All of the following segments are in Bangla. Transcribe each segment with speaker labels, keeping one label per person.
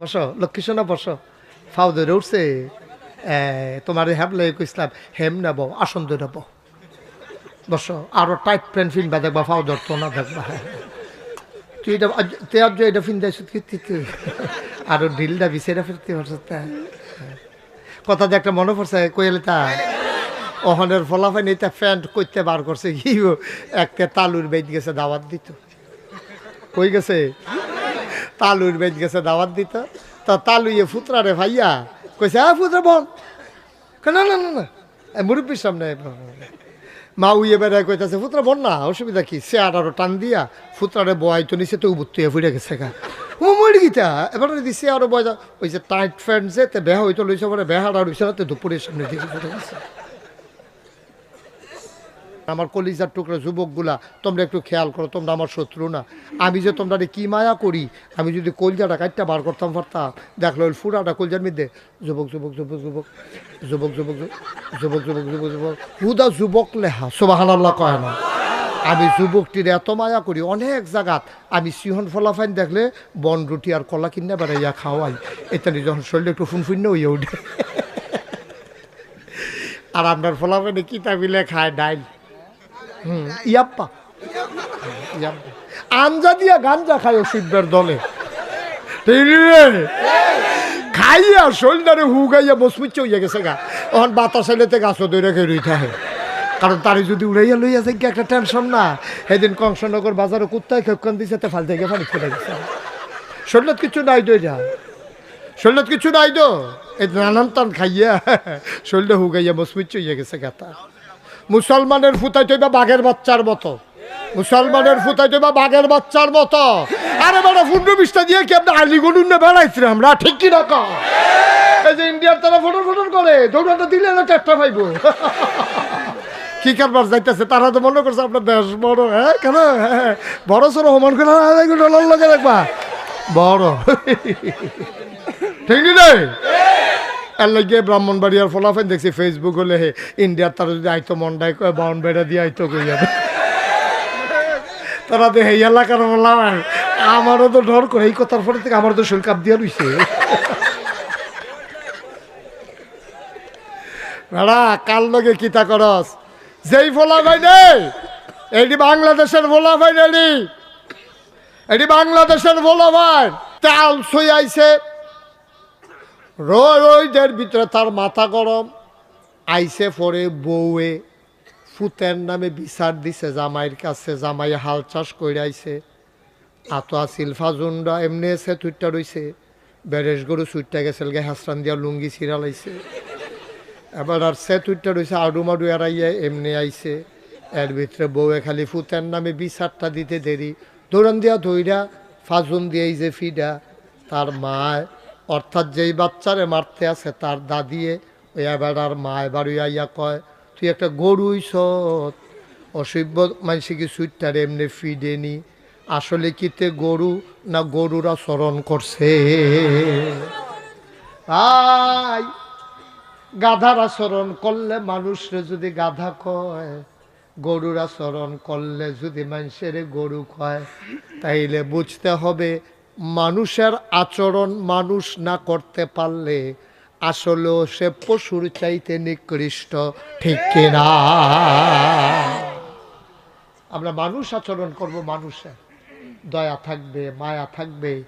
Speaker 1: বসো লক্ষ্মী সোনা বসো। ফাউ ধরে উঠছে। তোমার হ্যাবলে কইসলাম হেম নেব, আসন ধরে নেব। বসো, আরও টাইট প্যান্ট ফিনবা দেখবা ফাউ ধরতো না দেখবা। তুই এটা তুই আজ এটা ফিনদাইছ কি তুই? তুই আরও ঢিলটা বিছেরা ফিরতে পারছ তা। কথা যে একটা মনে পড়ছে কইলে তা? ওখানের ফলাফাইন এটা প্যান্ট করতে বার করছে, কি একটা তালুর বেদ গেছে, দাওয়াত দিত। কই গেছে? তালুর বেদ গেছে, দাওয়াত দিত। তা তালুয়ে ফুতরা রে ভাইয়া কইছে হ্যাঁ ফুতরা, বল। না না না মুরব্বীর সামনে মা উইয়ে বেড়ায় কইতাছে, ফুতরা, বল না, অসুবিধা কি? সে আর আরও টান দিয়া ফুতরারে বয় তো নিচে তো উবুত্তুয়ে ফুটে গেছে গা। ও মরি গিতা, এবার দিছে আরও বয় ওই যে টাইট ফ্রেন্ড যে তে বেহা হইতো লইছে পরে বেহার আর হইছে না তে দুপুরের সামনে দিকে ফুটে গেছে। আমার কলিজার টুকরা যুবকগুলা তোমরা একটু খেয়াল করো তোমরা আমার শত্রু না আমি যে তোমরা কি মায়া করি আমি যদি কলজাটা কাটটা বার করতাম পারতাম দেখল ফুরাটা কলজার মধ্যে যুবক যুবক যুবক যুবক যুবক যুবক যুবক যুবক যুবক যুবক হুদা যুবক লেহা সোবাহান আল্লাহ কয় না আমি যুবকটির এত মায়া করি অনেক জায়গাত আমি সিহন ফলাফাইন দেখলে বন রুটি আর কলা কিনে বেড়াইয়া খাওয়াই এখানে যখন শরীরে একটু ফুনফুন্ন হইয়া উঠে আর আপনার ফলাফাইনে কিতা মিলে খায় ডাইল ইয়াপ্পা। আঞ্জা দিয়া গাঞ্জা খায় শিববের দলে? খাইয়া শরীরটারে হু গাইয়া বসমিচ্ছে হইয়া গেছে গা। তখন বাতাস এলেতে গাছ দৈরা খেয়ে হয়। কারণ তারে যদি উড়াইয়া লইয়া যায় একটা টেনশন না? সেদিন কংসনগর বাজারে কুত্তায় খেপকান দিছে, তে ফাল থেকে পানি ফেলে গেছে। শরীরত কিছু নাই দই যা। শরীরত কিছু নাই তো এই নানান টান খাইয়া শরীরটা হুগাইয়া মসমিচ্ছে হইয়া গেছে গাতা মুসলমানের ফুতাই তৈবা বাঘের বাচ্চার মতো। মুসলমানের ফুতাই তৈবা বাঘের বাচ্চার মতো। আরে বেটা ফুন্ডু বিশটা দিয়ে কি আপনি আলিগুনুন না বেড়াইছি আমরা? ঠিক কি না? এই যে ইন্ডিয়ার তারা ফটো ফটো করে দৌড়াটা দিলে না চারটা পাইবো। কি কারবার যাইতেছে? তারা তো মনে করছে আপনার দেশ বড় হ্যাঁ? কেন? হ্যাঁ, বড় সড়ো সমান করে ডলার লাগে দেখবা বড়। ঠিক নি এর লাগে ব্রাহ্মণবাড়িয়ার ফলাফেন দেখছি ফেসবুক হলে হে ইন্ডিয়ার তারা যদি আইতো মন্ডাই কয় বেড়া দিয়ে আইতো কই যাবে? তারা তো এই এলাকার বললাম আমারও তো ডর করে, এই কথার পরে থেকে আমার তো শরীর কাপ দিয়ে রইছে। বেড়া কাল লগে কিতা করস? যেই ফোলা ভাই নেই এটি বাংলাদেশের ভোলা ভাই এটি বাংলাদেশের ভোলা ভাই তাল সই আইছে। রইদের ভিতরে তার মাথা গরম আইসে পরে বউয়ে, ফুতের নামে বিচার দিছে জামাইয়ের কাছে, জামাই হাল চাষ করে আইছে আতো আসিল ফাজুন্ডা, এমনি এসে তুইটা রইছে। বেরেশ গরু সুইটটা গেছিল গে হাসরান দিয়া লুঙ্গি ছিড়ালাইছে এবার আর সে তুইটা রইছে, আডু মাডু এড়াইয়া এমনি আইছে। এর ভিতরে বউয়ে খালি ফুতের নামে বিচারটা দিতে দেরি। দৌড়ান দিয়া ধইরা, ফাজুন দিয়ে এই যে ফিডা, তার মায় অর্থাৎ যেই বাচ্চারে মারতে আছে তার দাদিয়ে ওই এবার আর মায় বাড়ি আইয়া কয়, তুই একটা গরুই সৎ অসভ্য মানুষে কি সুইটটারে এমনি ফিডেনি আসলে কি তে গরু না গরুরা স্মরণ করছে? আই, গাধার আচরণ করলে মানুষরে যদি গাধা কয়, গরুর আচরণ করলে যদি মানুষের গরু কয়, তাইলে বুঝতে হবে মানুষের আচরণ মানুষ না করতে পারলে আসলেও সে পশুর চাইতে নিকৃষ্ট, ঠিক কিনা আমরা মানুষ আচরণ করব মানুষের। দয়া থাকবে, মায়া থাকবে,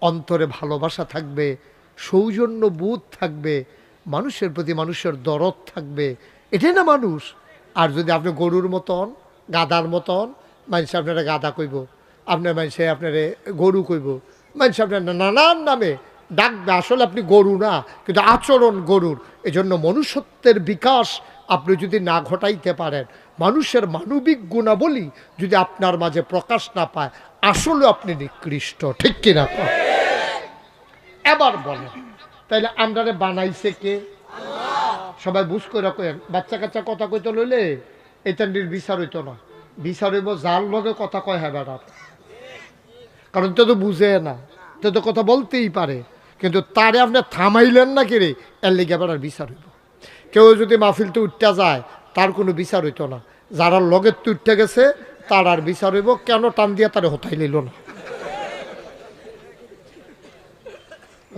Speaker 1: অন্তরে ভালোবাসা থাকবে সৌজন্য বোধ থাকবে, মানুষের প্রতি মানুষের দরদ থাকবে। এটাই না মানুষ। আর যদি আপনি গরুর মতন গাদার মতন, মানুষ আপনারা গাদা কইব। আপনার মানুষে আপনারে গরু কইব। মানুষ আপনার নানান নামে ডাকবে, আসলে আপনি গরু না, কিন্তু আচরণ গরুর। এজন্য মনুষ্যত্বের বিকাশ আপনি যদি না ঘটাইতে পারেন, মানুষের মানবিক গুণাবলী যদি আপনার মাঝে প্রকাশ না পায়, আসলে আপনি নিকৃষ্ট। ঠিক কিনা? এবার বলেন, তাইলে আমরারে বানাইছে কে? সবাই বুঝ করে কেন বাচ্চা কাচ্চা কথা কইতে লইলে এটা বিচার হইতো না। বিচার হইব যার লগে কথা কয় হ্যাঁ বেড়ার কারণ তো তো বুঝে না। তো তো কথা বলতেই পারে। কিন্তু তারে আপনি থামাইলেন না কিরে, এর লেগে বেড়ার বিচার হইব। কেউ যদি মাহফিলতে উঠতে যায়, তার কোনো বিচার হইতো না। যারা লগের তো উঠতে গেছে, তার আর বিচার হইব। কেন টান দিয়া তারে হতাই লইল না?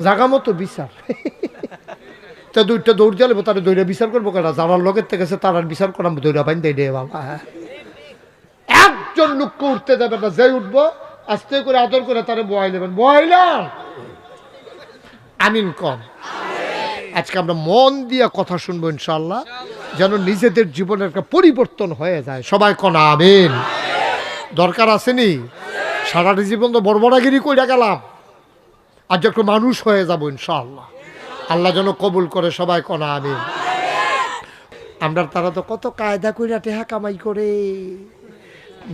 Speaker 1: জাগা মতো বিচার। তা দুইটা দৌড় জ্বালাবো তারা দৌড়া বিচার করব কেন যারার লগের থেকে গেছে, তার আর বিচার করাম, দৌড়া পাইন দেয় বাবা। একজন লোককে উঠতে দেবে না, যে উঠবো আস্তে করে আদর করে তারা বয়াই নেবেন। বয়লাম আমিন কম। আজকে আমরা মন দিয়ে কথা শুনব ইনশাল্লাহ যেন নিজেদের জীবনের একটা পরিবর্তন হয়ে যায়। সবাই কনা আমিন। দরকার আসেনি সারাটা জীবন তো বড়বড়াগিরি কইরা গেলাম। আজ একটু মানুষ হয়ে যাব ইনশাল্লাহ আল্লাহ যেন কবুল করে সবাই কনা আমিন। আমরা তারা তো কত কায়দা কইরা টেহা কামাই করে।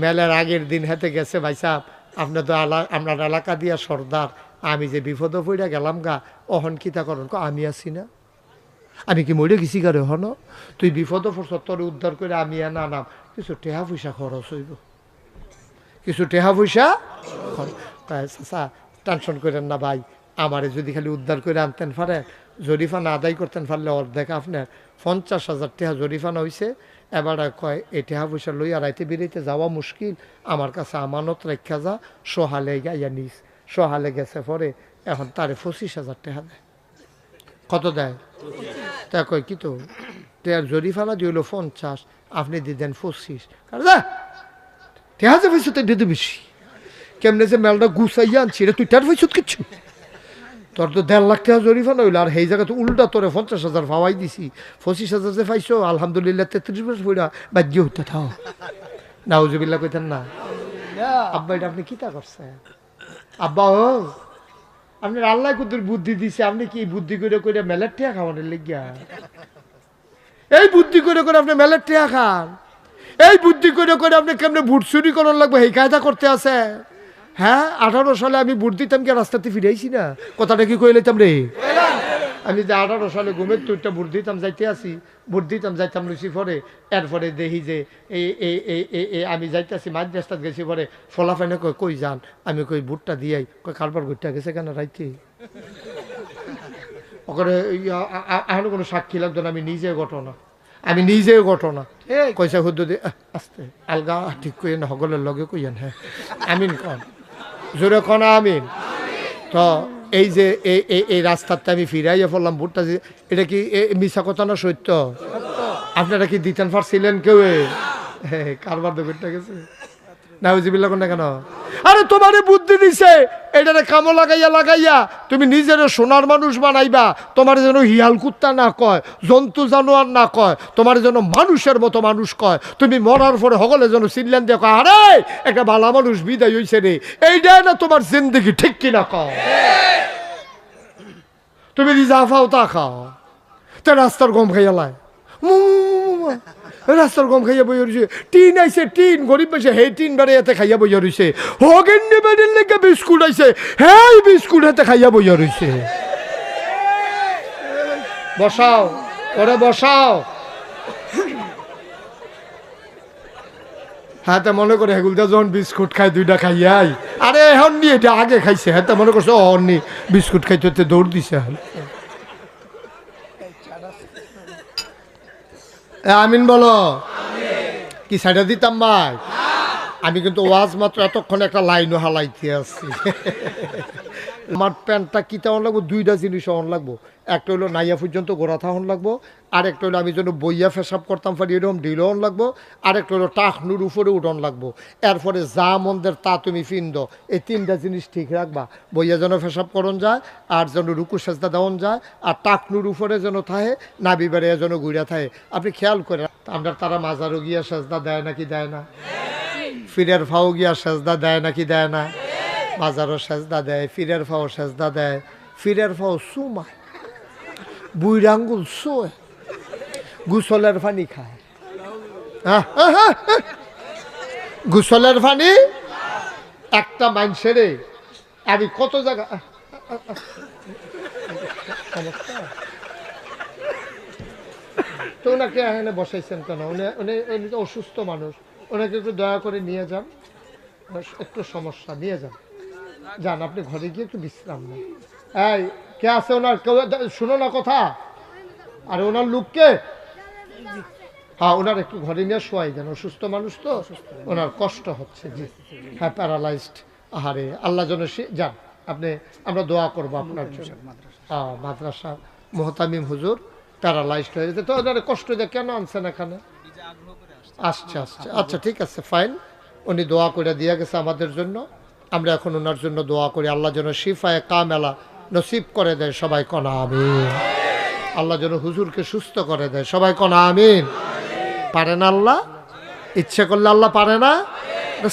Speaker 1: মেলার আগের দিন হাতে গেছে ভাই সাহেব। আপনার তো আপনার এলাকা দিয়া সর্দার আমি যে বিপদ পড়ে গেলাম গা অহন কিতা কয়, আমি আছি না। আমি কি মরে গেছি গারে হন তুই বিপদ তোর উদ্ধার করে আমি আর না নাম। কিছু টেহা পয়সা খরচ হইব। কিছু টেহা পয়সা চাচা টেনশন করেন না ভাই। আমারে যদি খালি উদ্ধার করে আনতেন পারে জরিফানা আদায় করতেন পারলে অর্ধেক আপনার পঞ্চাশ হাজার টেহা জরিফানা হয়েছে এবার কয় এই টেহা পয়সা লইয়া রাইতে বেরিয়েতে যাওয়া মুশকিল। আমার কাছে আমানত রেখা যা, সোহালে গাইয়া নিস। সোহালে গেছে পরে, এখন তারে পঁচিশ হাজার টাকা দেয় কত দেয়? তা কয় কি তো টেয়ার জরিফানা দিল পঞ্চাশ, আপনি দিতেন পঁচিশ। টেহা পয়সা তো দিতে বেশি কেমনে যে মেলটা গুছাইয়া আনছি রে তুই টার পয়সা কিছু তোর তো দেড় লাখ টাকা জরিফানা হইল আর সেই জায়গাতে উল্টা তোরে পঞ্চাশ হাজার পাওয়াই দিছি। পঁচিশ হাজার যে পাইছো আলহামদুলিল্লাহ তেত্রিশ বছর পড়া বাদ্য হতে থাও। নাউজুবিল্লা কইতেন না। আব্বা এটা আপনি কিতা করছেন? আব্বা ও আপনার আল্লাহ কুতুর বুদ্ধি দিছে আপনি কি বুদ্ধি করে করে মেলার টিয়া খাওয়ানোর লেগিয়া? এই বুদ্ধি করে করে আপনি মেলার টিয়া খান। এই বুদ্ধি করে করে আপনি কেমনে ভুট চুরি করার লাগবে এই কায়দা করতে আছে? হ্যাঁ আঠারো সালে আমি ভোট দিতাম কি রাস্তাতে ফিরাইছি না? কথাটা কি কই লইতাম রে? আমি যে আঠারো সালে ঘুমের তুইটা ভোট দিতাম যাইতে আসি ভোট দিতাম যাইতাম লুচি পরে এরপরে দেখি যে এই এই এই এই- আমি যাইতেছি মাঝ রাস্তাত গেছি পরে ফলাফাইনে কই কই যান? আমি কই ভোটটা দিয়াই কই কারবার ঘুরটা গেছে কেন রাইতে? ওখানে এখন কোনো সাক্ষী লাগতো না আমি নিজে ঘটনা। আমি নিজে ঘটনা। কইসা হুদ্দ দিয়ে আস্তে। আলগা ঠিক কইয়েন সকলের লগে কইয়েন হ্যাঁ। আমিন কন। জোরে কন আমিন। তো এই যে এই রাস্তাতে আমি ফিরাইয়া পড়লাম ভোটটা যে এটা কি মিশা কথা না সত্য? আপনারা কি দিতেন পারছিলেন কেউ হ্যাঁ কারবার দোকানটা গেছে। না বুঝিবিল্লা কোন কেন? আরে তোমারে বুদ্ধি দিছে, এটারে কামো লাগাইয়া লাগাইয়া তুমি নিজের সোনার মানুষ বানাইবা, তোমার যেন হিয়াল কুত্তা না কয়, জন্তু জানোয়ার না কয়, তোমার যেন মানুষের মতো মানুষ কয়, তুমি মরার পরে সকলে যেন চিনলেন দিয়ে কয়, আরে, একটা ভালো মানুষ বিদায় হইছে রে, এইটাই না তোমার জিন্দগি, ঠিক কিনা কয়? তুমি খাও তা খাও, তে রাস্তার গম খাইয়া লাই। রাস্তার গম খাইয়া বইয়া রয়েছে টিন আইছে, টিন, গরিব পাইছে হে টিন বারে এতে খাইয়া বইয়া রয়েছে হগেন নেবেন লেগে বিস্কুট আইছে হে বিস্কুট হাতে খাইয়া বইয়া রয়েছে বসাও, ওরে বসাও। হ্যাঁ মনে করে হেগুলটা যখন বিস্কুট খাই দুইটা খাইয়াই আরে এখন নি, এটা আগে খাইছে। হ্যাঁ মনে করছে অন নি, বিস্কুট খাইতে দৌড় দিছে। আমিন বলো। কি সাইডা দিতাম ভাই? আমি কিন্তু ওয়াজ মাত্র এতক্ষণ একটা লাইনও হালাইতে আসছি আমার প্যান্টটা কি তেমন লাগবো? দুইটা জিনিস অন লাগবো। একটা হলো নাইয়া পর্যন্ত গোড়া থাহন লাগবো আর একটা হলো আমি যেন বইয়া ফেসাব করতাম পারি এরকম ঢিলন লাগবো আর একটা হলো টাকনুর উপরে উঠন লাগবো। এরপরে যা মন্দের তা তুমি ফিন্দ এই তিনটা জিনিস ঠিক রাখবা। বইয়া যেন ফেসাব করন যায়, আর যেন রুকু সেজদা দেওয়ান যায়, আর টাকনুর উপরে যেন থাহে নাবি বেড়ে যেন ঘুরে থাকে। আপনি খেয়াল করে আমরা তারা মাজারও গিয়া সেজদা দেয় নাকি দেয় না? ফিরের ফাও গিয়া সেজদা দেয় নাকি দেয় না? বাজারও সেজদা দেয়, ফিরের ফাও সেজদা দেয়। ফিরের ফাও সুমায়। বুইর আঙ্গুল শোয় গুসলের পানি খায়। আহ, আহ, আহ। গুসলের পানি একটা মানুষের আমি কত জায়গা? তো ওনাকে এখানে বসাইছেন কেন? উনি উনি তো অসুস্থ মানুষ। ওনাকে একটু দয়া করে নিয়ে যান। একটু সমস্যা নিয়ে যান। যান আপনি ঘরে গিয়ে একটু বিশ্রাম নেন। এই কে আছে ওনার? কেউ শুনো না কথা। আর ওনার লোককে? হ্যাঁ ওনার একটু ঘরে নিয়ে শোয়াই দেন অসুস্থ মানুষ তো? ওনার কষ্ট হচ্ছে জি। হ্যাঁ প্যারালাইজড আহারে আল্লাহ যেন সে যান আপনি আমরা দোয়া করব আপনার জন্য। আহ, মাদ্রাসা মোহতামিম হুজুর প্যারালাইজড হয়ে যেতে তো ওনার কষ্ট দিয়ে কেন আনছেন এখানে? আসছে আসছে। আচ্ছা ঠিক আছে ফাইন উনি দোয়া করে দিয়ে গেছে আমাদের জন্য। আমরা এখন ওনার জন্য দোয়া করি। আল্লাহ যেন শিফায় কামেলা নসিব করে দেয়, সবাই কনা আমিন। আল্লাহ যেন হুজুরকে সুস্থ করে দেয়, সবাই কনা আমিন। পারে না আল্লাহ? ইচ্ছে করলে আল্লাহ পারে না?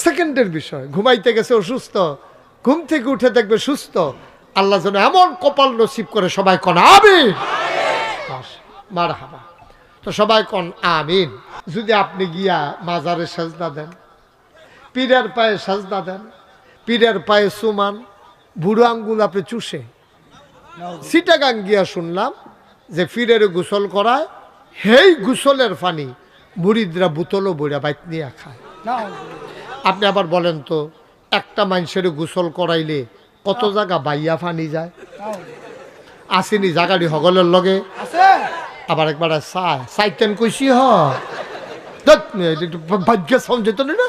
Speaker 1: সেকেন্ডের বিষয়। ঘুমাইতে গেছে অসুস্থ, ঘুম থেকে উঠে দেখবে সুস্থ। আল্লাহ যেন এমন কপাল নসিব করে সবাই কন আমিন। মার হাবা তো সবাই কন আমিন। যদি আপনি গিয়া মাজারে সাজদা দেন, পীরের পায়ে সাজদা দেন, পীরের পায়ে সুমান, বুড়ো আঙ্গুল আপনি চুষে সিটাগাং গিয়া শুনলাম যে ফিরের গোসল করায় হেই গোসলের পানি মুড়িদরা বুতলও বইরা বাইক নিয়ে খায়। আপনি আবার বলেন তো একটা মানুষের গোসল করাইলে কত জায়গা বাইয়া ফানি যায়? আসেনি জাগাড়ি হগলের লগে? আবার একবার চাই চাইতেন কইছি হ। ভাগ্য সমঝে না?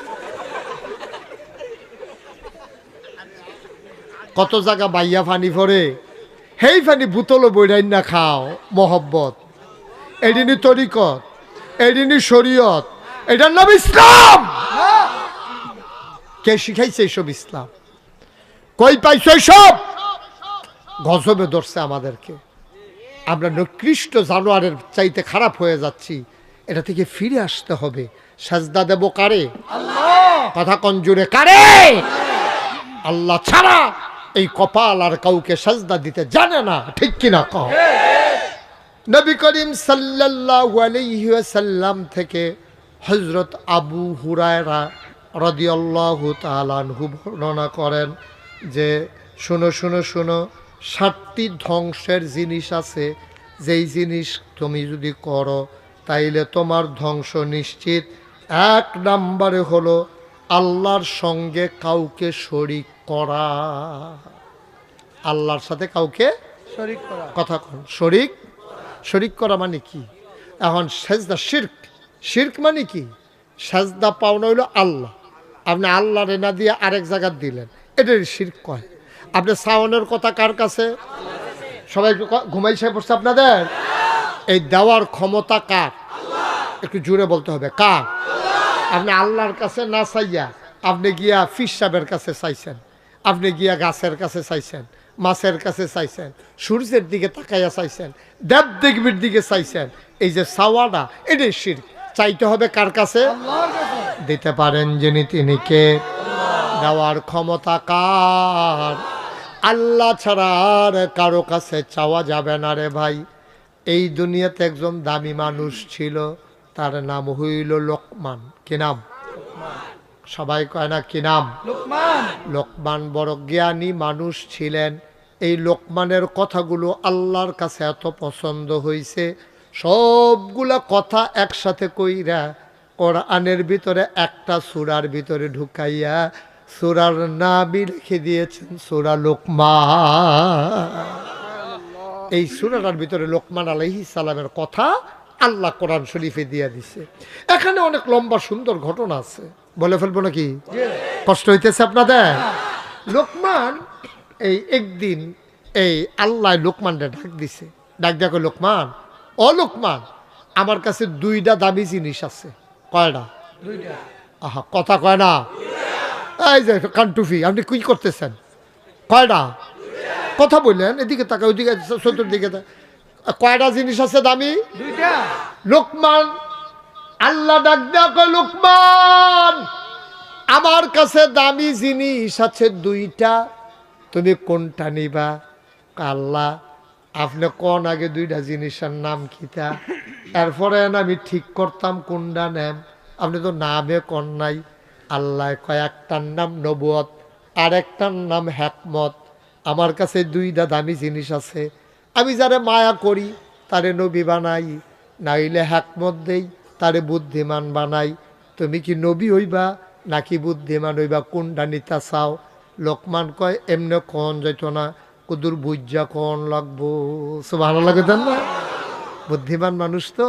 Speaker 1: কত জায়গা বাইয়া ফানি পরে সেই ফানি বুতলো বইরাই না খাও মহব্বত। এদিনই তরিকত এদিনই শরীয়ত এটার নাম ইসলাম! কে শিখাইছে এইসব ইসলাম? কই পাইছো এইসব? গজবে ধরছে আমাদেরকে। আমরা নিকৃষ্ট জানোয়ারের চাইতে খারাপ হয়ে যাচ্ছি। এটা থেকে ফিরে আসতে হবে। সাজদা দেব কারে? কথা কঞ্জুরে কারে? আল্লাহ ছাড়া এই কপাল আর কাউকে সাজদা দিতে জানে না, ঠিক কিনা কও? নবী করিম ওয়াসাল্লাম থেকে হযরত আবু হুরায়রা রাদিয়াল্লাহু তাআলা আনহু বর্ণনা করেন যে, শুনো শুনো শুনো, সাতটি ধ্বংসের জিনিস আছে। যেই জিনিস তুমি যদি করো, তাইলে তোমার ধ্বংস নিশ্চিত। এক নাম্বারে হলো, আল্লাহর সঙ্গে কাউকে শরিক করা। আল্লাহর সাথে কাউকে
Speaker 2: শরীক করা।
Speaker 1: কথা কন। শরিক? শরিক করা মানে কি? এখন সেজদা শির্ক। শির্ক মানে কি? সেজদা পাওনা হইল আল্লাহ। আপনি আল্লাহ রেনা দিয়ে আরেক জায়গার দিলেন। এটার শির্ক কয়? আপনি সাওনের কথা কার কাছে? সবাই ক- ঘুমাইছে পড়ছে আপনাদের? এই দেওয়ার ক্ষমতা কার? একটু জুড়ে বলতে হবে। কার? আপনি আল্লাহর কাছে না চাইয়া আপনি গিয়া ফিস সাহেবের কাছে চাইছেন। আপনি গিয়া গাছের কাছে চাইছেন, মাছের কাছে চাইছেন, সূর্যের দিকে তাকাইয়া চাইছেন, দেব দেবীর দিকে চাইছেন, এই যে সাওয়াটা এটাই শির। চাইতে হবে কার কাছে? দিতে পারেন যিনি তিনি কে। দেওয়ার ক্ষমতা কার? আল্লাহ ছাড়া আর কারও কাছে চাওয়া যাবে না রে ভাই। এই দুনিয়াতে একজন দামি মানুষ ছিল, তার নাম হইল লোকমান। কি নাম? সবাই কয় না কি নাম?
Speaker 2: লোকমান।
Speaker 1: লোকমান বড় জ্ঞানী মানুষ ছিলেন। এই লোকমানের কথাগুলো আল্লাহর কাছে এত পছন্দ হয়েছে সবগুলা কথা একসাথে কইরা কোরআনের ভিতরে একটা সুরার ভিতরে ঢুকাইয়া সুরার নামই রেখে দিয়েছেন সুরা লোকমা এই সুরাটার ভিতরে লোকমান আলহি সালামের কথা আল্লাহ কোরআন শরীফে দিয়ে দিছে। এখানে অনেক লম্বা সুন্দর ঘটনা আছে। বলে ফেলব নাকি? কষ্ট হইতেছে আপনাদের? লোকমান এই একদিন এই আল্লাহ লোকমানটা ডাক দিছে। ডাক দেখো লোকমান ও লোকমান আমার কাছে দুইটা দামি জিনিস আছে। কয়টা? আহা কথা কয় না? এই যে কান্টুফি আপনি কি করতেছেন? কয়টা? কথা বললেন এদিকে তাকা ওইদিকে চতুর্দিকে তাকা। কয়টা জিনিস আছে দামি?
Speaker 2: দুইটা।
Speaker 1: লোকমান আল্লাহ ডাক দেয়া কয় লোকমান আমার কাছে দামি জিনিস আছে দুইটা। তুমি কোনটা নিবা? আল্লাহ আপনি কোন আগে দুইটা জিনিসের নাম কিতা? এরপরে আমি ঠিক করতাম কোনটা নেন আপনি তো নামে কন নাই। আল্লাহ কয়েকটার নাম নবুয়ত আরেকটার নাম হ্যাকমত আমার কাছে দুইটা দামি জিনিস আছে। আমি যারে মায়া করি, তারে নবী বানাই, নাইলে হ্যাকমত দেই, তারে বুদ্ধিমান বানাই। তুমি কি নবী হইবা, নাকি বুদ্ধিমান হইবা কোনটা নিতা চাও? লোকমান কয়, এমনি কন যাইত না, কুদুর বুঝা কন লাগবো। সব ভালো লাগে না? বুদ্ধিমান মানুষ তো,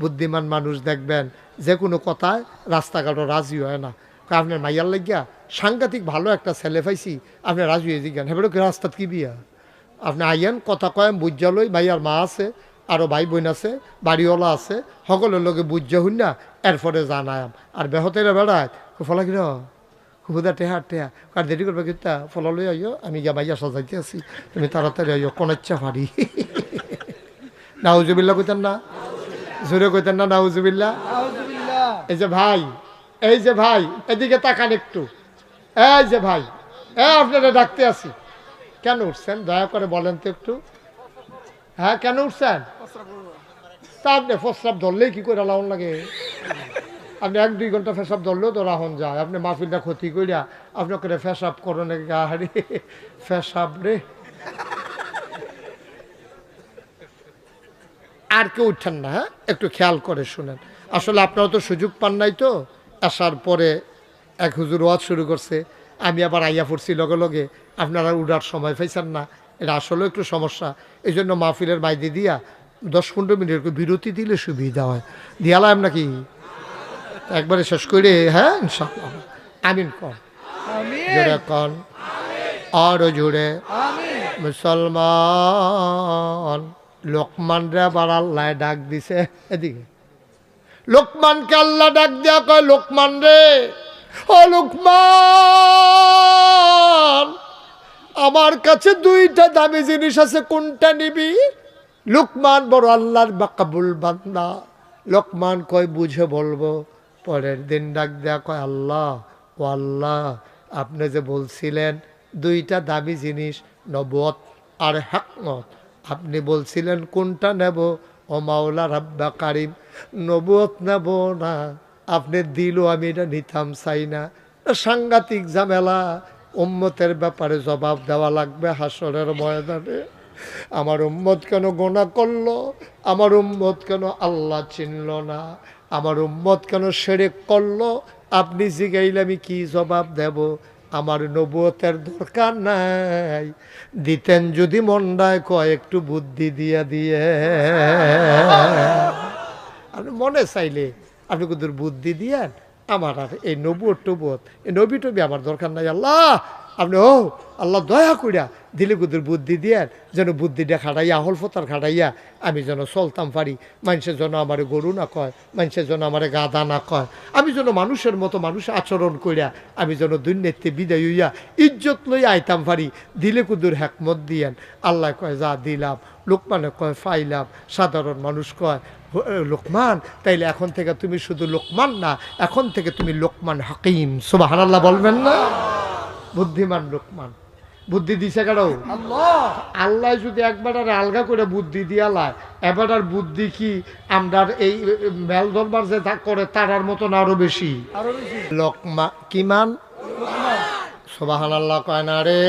Speaker 1: বুদ্ধিমান মানুষ দেখবেন, যে কোনো কথায় রাস্তাঘাটও রাজি হয় না। আপনার মাইয়ার লাগিয়া সাংঘাতিক ভালো একটা ছেলে পাইছি, আপনি রাজু এদিকে হেবেরও কি রাস্তাত কি বিয়া? আপনি আইয়েন, কথা কয়েন বুঝালই ভাই আর মা আছে আরও ভাই বোন আছে, বাড়িওয়ালা আছে, সকলের লগে বুঝা হইন না, এরপরে জানায়াম। আর বেহতের বেড়ায় ফলা কিনা খুবুদা টেহা টেহা। কার দেরি করবে কিতা? ফলা লই আইও, আমি গিয়া বাইয়া সাজাইতে আছি তুমি তাড়াতাড়ি আইও, কোন ইচ্ছা পারি? নাউজুবিল্লা কইতেন না? জোরে কইতেন না নাউজুবিল্লা এই যে ভাই, এই যে ভাই, এদিকে তাকান একটু। এই যে ভাই এ আপনারা ডাকতে আছি কেন উঠছেন? দয়া করে বলেন তো একটু। হ্যাঁ কেন উঠছেন? আপনি প্রস্রাব ধরলেই কি করে লাউন লাগে? আপনি এক দুই ঘণ্টা ফেসাব ধরলেও তো রাহন যায়। আপনি মাহফিলটা ক্ষতি করিয়া আপনি করে ফেসাব করো নাকি আরে ফেসাব রে। আর কেউ উঠছেন না হ্যাঁ? একটু খেয়াল করে শুনেন। আসলে আপনারা তো সুযোগ পান নাই তো। আসার পরে এক হুজুর ওয়াজ শুরু করছে। আমি আবার আইয়া পড়ছি লগে লগে। আপনারা উড়ার সময় পাইছেন না। এটা আসলে একটু সমস্যা। এই জন্য মাহফিলের বাইরে দিয়া দশ পনেরো মিনিট বিরতি দিলে সুবিধা হয়। দিয়ালাম নাকি? একবারে শেষ করে হ্যাঁ ইনশাল্লাহ আমিন কন। জোরে কন। আরও জোরে। মুসলমান। লোকমান রে আবার আল্লাহ ডাক দিছে। এদিকে। লোকমানকে আল্লাহ ডাক দেয়া কয় লোকমান রে ও লোকমান! আমার কাছে দুইটা দামি জিনিস আছে, কোনটা নিবি? লোকমান বড় আল্লাহর বাকাবুল বান্দা। লোকমান কয়, বুঝে বলব, পরের দিন ডাক দেয়া কয়, আল্লাহ, ও আল্লাহ, আপনি যে বলছিলেন দুইটা দামি জিনিস নবত আর হ্যাকমত আপনি বলছিলেন কোনটা নেব? ও মাওলা রাব্বা কারিম নবত নেব না। আপনি দিলও আমি এটা নিতাম চাই না। সাংঘাতিক ঝামেলা। উম্মতের ব্যাপারে জবাব দেওয়া লাগবে হাসরের ময়দানে। আমার উম্মত কেন গোনা করল? আমার উম্মত কেন আল্লাহ চিনল না? আমার উম্মত কেন সেরেক করল? আপনি জিগাইলে আমি কি জবাব দেব? আমার নবুয়তের দরকার নাই। দিতেন যদি মন্ডায় কয়, একটু বুদ্ধি দিয়া দিয়ে। আপনি মনে চাইলে আপনি কিন্তু বুদ্ধি দিয়েন? আমার আর এই নবুয় টবুয় এই নবী টবি আমার দরকার নাই আল্লাহ। আপনি, ও, আল্লাহ দয়া করিয়া দিলে কুদুর বুদ্ধি দিয়েন, যেন বুদ্ধিটা খাটাইয়া, আহল ফতার খাটাইয়া আমি যেন চলতাম পারি। মানুষের জন্য আমার গরু না কয় মানুষের জন্য আমার গাদা না কয়, আমি যেন মানুষের মতো মানুষ আচরণ করিয়া আমি যেন দুর্নীতি, বিদায় হইয়া ইজ্জত লইয়া আইতাম পারি। দিলে কুদুর হ্যাকমত দিয়েন। আল্লাহ কয়, যা দিলাম। লোকমানে কয়, ফাইলাম। সাধারণ মানুষ কয় লোকমান, তাইলে এখন থেকে তুমি শুধু লোকমান না, এখন থেকে তুমি লোকমান হাকিম। সুবাহ বলবেন না? বুদ্ধিমান লোকমান। বুদ্ধি দিছে কারও আল্লাহ। যদি একবার আর আলগা করে বুদ্ধি দিয়ালায় এবার আর বুদ্ধি কি আমরার এই মেল দরবার যে করে তারার মতন আরও বেশি। লোকমা কিমান? সোবাহান আল্লাহ কয় না রে।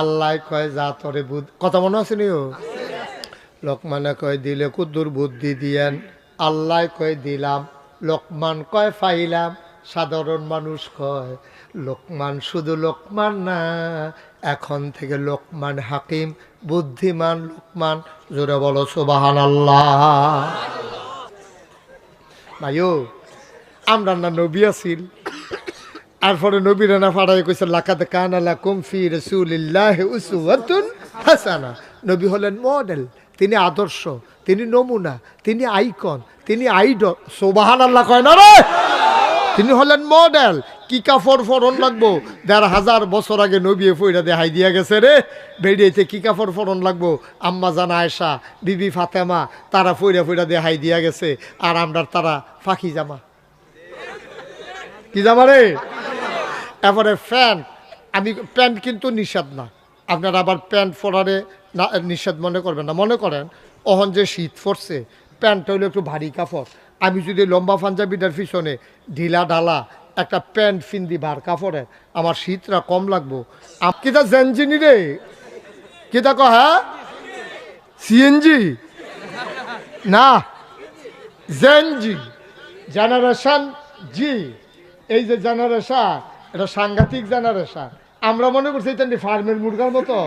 Speaker 1: আল্লাহ কয় যা তোরে বুদ্ধ কথা মনে আছে নিও লোকমানে কয় দিলে কুদ্দুর বুদ্ধি দিয়েন। আল্লাহ কয় দিলাম। লোকমান কয় ফাইলাম। সাধারণ মানুষ কয় লোকমান শুধু লোকমান না, এখন থেকে লোকমান হাকিম, বুদ্ধিমান লোকমান, জোরে বলো সোবাহান আল্লাহ ভাইও আমরা না নবী আছিল। তারপরে নবীরা না ফাড়াই কইছে, লাকাদ কানা লাকুম ফি রাসূলিল্লাহি উসওয়াতুন হাসানা। নবী হলেন মডেল তিনি আদর্শ, তিনি নমুনা, তিনি আইকন তিনি আইডল সুবহানাল্লাহ কয় না রে? তিনি হলেন মডেল কি কাপড় ফরন লাগবো। দেড় হাজার বছর আগে নবী ফইরা দেখাই দিয়া গেছে রে। বেরিয়েছে কি কাপড় ফরন লাগবো। আম্মা জানা আয়সা বিবি ফাতেমা, তারা ফইরা ফইরা দেখাই দিয়া গেছে। আর আমরা তারা ফাঁকি জামা। কি জামা রে? এবারে প্যান্ট। আমি প্যান্ট কিন্তু নিষেধ না। আপনারা আবার প্যান্ট পরারে না, নিষেধ মনে করবেন না। মনে করেন, অহন যে শীত পড়ছে, প্যান্টটা হলো একটু ভারী কাপড়। আমি যদি লম্বা পাঞ্জাবিটার পিছনে ঢিলা ঢালা একটা প্যান্ট ফিন্দি বার, কাপড়ের। আমার শীতটা কম লাগবো। কিতা জেনজিনি রে? কিতা কহ হ্যাঁ? সিএনজি? না, জেনজি। জেনারেশন জি। এই যে জেনারেশন, এটা সাংঘাতিক জেনারেশন। আমরা মনে করছি এটা ফার্মের মুরগার মতো।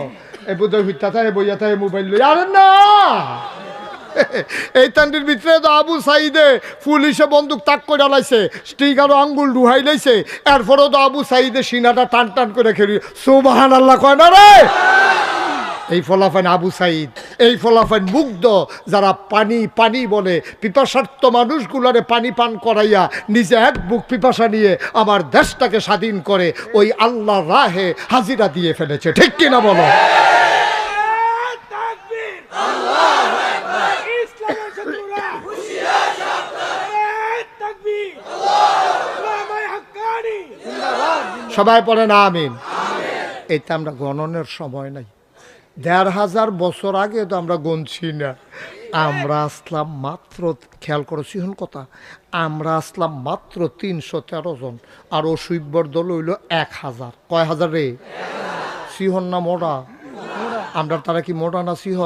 Speaker 1: এই বোধহয় হইতা থাকে, বইয়া থাকে, মোবাইল লই আরে না! এই তান্ডির ভিতরে তো আবু সাইদে পুলিশে বন্দুক তাক করে লাইছে স্টিকারও আঙ্গুল ডুহাই লাইছে, এরপরেও তো আবু সাইদে সিনাটা টান টান করে খেলি। সুবাহান আল্লাহ কয় না রে? এই ফলাফাইন আবু সাইদ, এই ফলাফাইন মুগ্ধ যারা পানি পানি বলে, পিপাসার্থ মানুষগুলারে পানি পান করাইয়া নিজে এক বুক পিপাসা নিয়ে আমার দেশটাকে স্বাধীন করে, ওই আল্লাহ রাহে হাজিরা দিয়ে ফেলেছে। ঠিক কিনা বলো? সবাই পড়ে না আমিন। এটা আমরা গণনের সময় নাই। দেড় হাজার বছর আগে তো আমরা গণছি না। আমরা আসলাম মাত্র, খেয়াল করো সিহন কথা, আমরা আসলাম মাত্র তিনশো তেরো জন। আর অসুইব্বর দল হইল এক হাজার। কয় হাজার রে? সিহন না মোড়া? আমরা তারা কি মোড়া না সিহ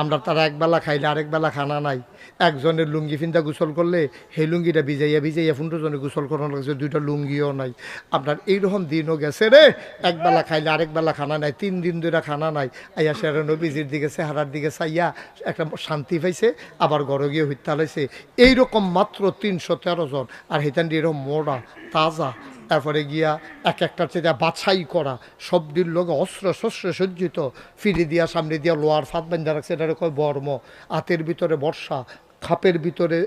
Speaker 1: আমরা তারা একবেলা খাইলে আরেক বেলা খানা নাই। একজনের লুঙ্গি ফিন্দা গোসল করলে সেই লুঙ্গিটা ভিজাইয়া ভিজাইয়া পনেরো জনে গোসল করানো লাগছে, দুইটা লুঙ্গিও নাই। আপনার এইরকম দিনও গেছে রে একবেলা খাইলে আরেক বেলা খানা নাই, তিন দিন ধরে খানা নাই। আইয়া সেরা নবীজির দিকে, চেহারার দিকে চাইয়া একটা শান্তি পাইছে, আবার ঘরে গিয়ে হত্যা লাইছে। এইরকম মাত্র তিনশো তেরো জন, আর হেতান এরকম মোড়া, তাজা। তারপরে গিয়া এক একটা চেয়ে বাছাই করা সবটির লোক অস্ত্র শস্ত্র সজ্জিত, ফিরি দিয়া, সামনে দিয়া লোয়ার ফাঁদ বান্ধা রাখছে, এটা কয় বর্ম। হাতের ভিতরে বর্ষা খাপের ভিতরে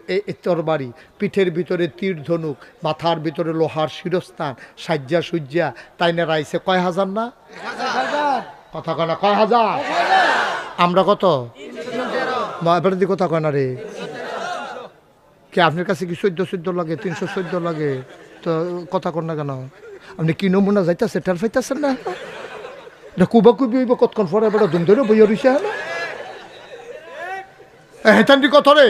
Speaker 1: তরবারি, পিঠের ভিতরে তীর ধনুক, মাথার ভিতরে লোহার শিরস্থান, সাজ্জা সুজ্জা, তাই না রাইছে কয় হাজার না? কথা কয় না, কয় হাজার? আমরা কত? এবারে কথা কয় না রে। কি, আপনার কাছে কি চোদ্দ চোদ্দ লাগে, তিনশো চোদ্দ লাগে? তো কথা কর না কেন? আপনি কি নমুনা যাইতেছে, টের পাইতেছেন না? কুবা কুবি কতক্ষণ পরে, এবার দুম ধরে বইয়া রইছে হ্যাঁ হেতান্ডি কত রে?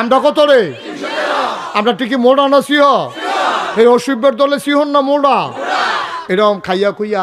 Speaker 1: আমরা কত রে? আমরা ঠিকই মোড়া না সিহ? এই অসুবের দলে সিহন না মোড়া এরকম খাইয়া খুইয়া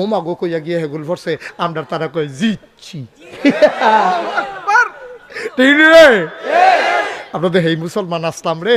Speaker 1: ওমাগো কইয়া গিয়ে হেগুল ভরছে আমরা তারা কই জিতছি। ঠিক রে? আমরা তো হেই মুসলমান আসলাম রে।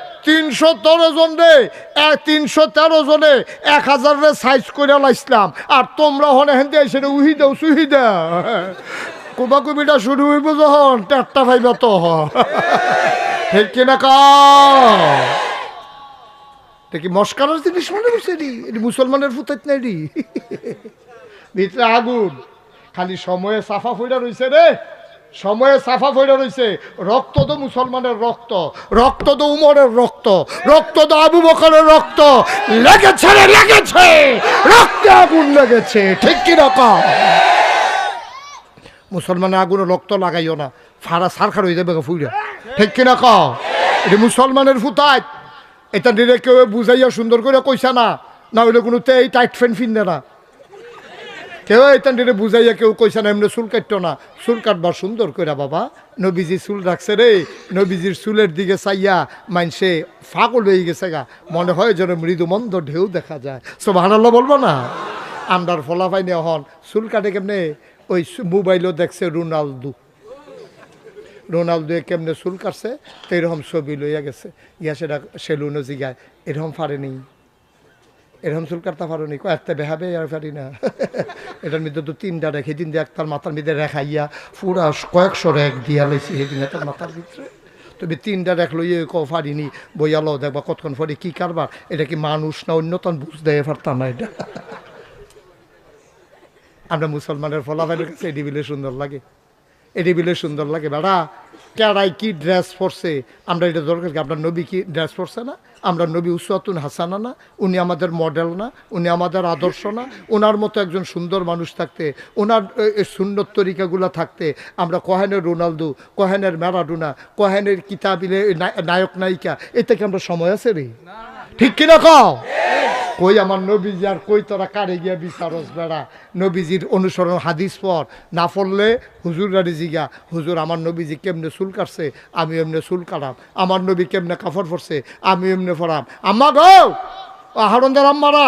Speaker 1: তিনশো তেরো জন রে তিনশো তেরো জনে এক হাজার রে সাইজ করে লাইছিলাম। আর তোমরা হনে হেন দিয়ে সেটা উহি দাও, সুহি দাও। কুবা কুবিটা শুরু হইব যখন, টেটটা ভাইবা তো হ কিনা কা কি মস্কারের জিনিস মনে করছে রি? এটি মুসলমানের ফুতাইত নাই রি? ভিতরে আগুন। খালি সময়ে সাফা ফইরা রইছে রে। সময়ে সাফা ফইরা রইছে। রক্ত তো মুসলমানের রক্ত রক্ত তো উমরের রক্ত রক্ত তো আবু বকরের রক্ত। লেগেছে রে, লেগেছে! রক্তে আগুন লেগেছে, ঠিক কি রকম মুসলমানের আগুনে রক্ত লাগাইও না, ফাড়া সারখার হয়ে যাবে ফুইরা। ঠিক ক এটা মুসলমানের ফুতায়। এটা নিরে কেউ বুঝাইয়া সুন্দর করে কইসা না না হইলে কোনো এই টাইট ফ্যান ফিনবে না। কেউ এটা নিরে বুঝাইয়া কেউ কইসা না, এমনি চুল কাটতো না। চুল কাটবার সুন্দর করে বাবা। নবীজি চুল রাখছে রে। নবীজির চুলের দিকে চাইয়া মানসে ফাগল হয়ে গেছে গা। মনে হয় যেন মৃদু মন্দ ঢেউ দেখা যায়। সব হানাল্লা বলব না? আমরার ফলাফাইনি হন। চুল কাটে কেমনে? ওই মোবাইলও দেখছে রোনালদো। রোনালদো কেমনে চুল কাটছে? তো এরকম ছবি লইয়া গেছে। ইয়া সেটা সেলুনও জিগায়। এরকম পারেনি এরকম চুল কাটতে পারো নি কয়েকটা বেহাবে আর পারি না। এটার মধ্যে তো তিনটা রেখে দিন দিয়ে একটার মাথার মধ্যে রেখাইয়া পুরা কয়েকশো রেখ দিয়া লাইছি, সেদিন তার মাথার ভিতরে। তবে তিনটা রেখ লইয়ে ক পারিনি বইয়ালো দেখবা কতক্ষণ পরে কি কারবার? এটা কি মানুষ না অন্যতন বুঝতে পারতাম না এটা? আমরা মুসলমানের ফলাফলের কাছে এটি বিলে সুন্দর লাগে। এটি বিলে সুন্দর লাগে, বেড়া। কেড়াই কি ড্রেস পরছে? আমরা এটা দরকার আপনার নবী কি ড্রেস পরছে না? আমরা নবী উসওয়াতুন হাসানা না? উনি আমাদের মডেল না? উনি আমাদের আদর্শ না? ওনার মতো একজন সুন্দর মানুষ থাকতে ওনার সুন্দর তরিকাগুলো থাকতে আমরা কহেনের রোনালদো, কহেনের ম্যারাডোনা, কহেনের কিতাবিলে নায়ক নায়িকা এ থেকে আমরা সময় আছে রে? ঠিক কিনা কও? কই আমার নবীজি আর কই তোরা কারে গিয়া বিচারস বেড়া? নবীজির অনুসরণ হাদিস পর। না পড়লে হুজুর রাড়ি জিগা, হুজুর আমার নবীজি কেমনে চুল কাটছে? আমি এমনি চুল কাটাম। আমার নবী কেমনে কাপড় পরছে আমি এমনি পরাম আম্মা গো! হারন্দার আম্মারা!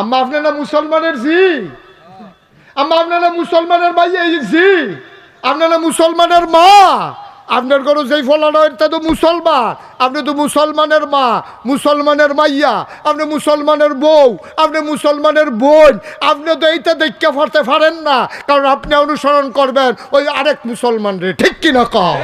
Speaker 1: আম্মা আপনারা মুসলমানের জি। আম্মা আপনারা মুসলমানের ভাই, এই জি। আপনারা মুসলমানের মা। আপনার ঘরে যেই ফলানো, এটা তো মুসলমান। আপনি তো মুসলমানের মা, মুসলমানের মাইয়া। আপনি মুসলমানের বউ, আপনি মুসলমানের বোন। আপনি তো এইটা দেখতে পারতে পারেন না। কারণ আপনি অনুসরণ করবেন ওই আরেক মুসলমান রে ঠিক কিনা কম